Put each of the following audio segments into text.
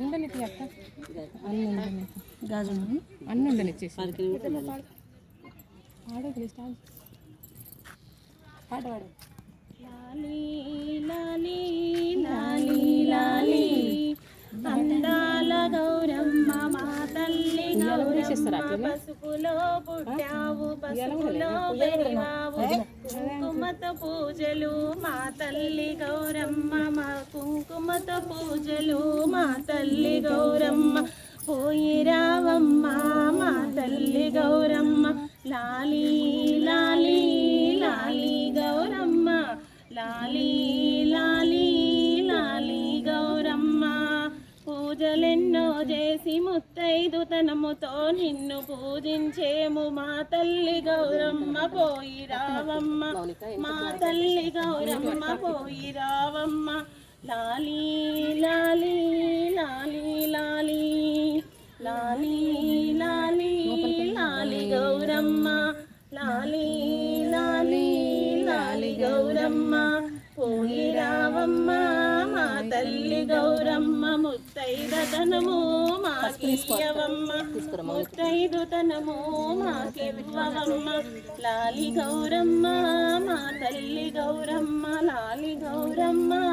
ఉండని అక్క అన్ని ఉండని గాజు అన్ని ఉండని ఇచ్చేసి పాడదు స్టార్ట్ పాట పాడు లాలి లాలి లాలి లాలి అందాల గౌరమ్మ మా తల్లి గౌరమ్మ పసుపులో పుట్టావు పసుపులో పెరిగావు. కుంకుమతో పూజలు మా తల్లి గౌరమ్మ. కుంకుమత పూజలు మా తల్లి గౌరమ్మ. పోయి రావమ్మ మా తల్లి గౌరమ్మ. లాలి లాలి లాలి గౌరమ్మ. లాలి లాలి లాలి గౌరమ్మ. పూజలెన్నో చేసి ముత్తైదు తనముతో నిన్ను పూజించేము మా తల్లి గౌరమ్మ. పోయి రావమ్మ. మా తల్లి గౌరమ్మ పోయి రావమ్మ. లాలి లాలి లాలి లాలి. లాలి లాలి లాలి గౌరమ్మ. లాలి లాలి లాలి గౌరమ్మ. పోయి రావమ్మ మా తల్లి గౌరమ్మ. ముత్తైదతనము మాకియవమ్మ ముత్తైదుతనము మాకివ్వవమ్మ. లాలి గౌరమ్మ మా తల్లి గౌరమ్మ. లాలి గౌరమ్మ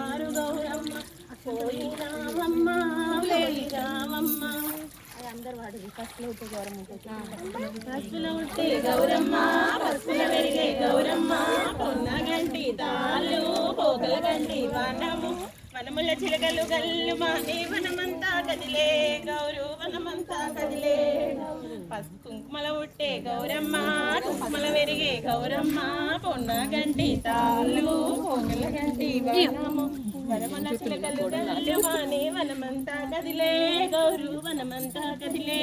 బంగారు గౌరమ్మ పోయి రావమ్మ వెళ్ళి రావమ్మ. అందరు వాడు ఫస్ట్లో ఉంటే గౌరమ్మ పసుపులో ఉంటే గౌరమ్మ పసుపుల పెరిగే గౌరమ్మ. పొన్నగంటి తాళ్ళు పోగల గంటి వనము వనముల చిలకలు గల్లు మానే వనమంతా కదిలే గౌరు వనమంతా కదిలే పసుపు కుంకుమల ఉట్టే గౌరమ్మ కుంకుమల పెరిగే గౌరమ్మ. పొన్నగంటి తాళ్ళు పోగల గంటి వనము మానే వనమంతా కదిలే గౌరు వనమంతా కదిలే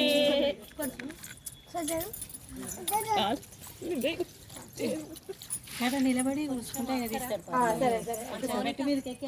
నిలబడి కూర్చుంటే సరే సరే. మెట్టు మీదకి ఎక్కి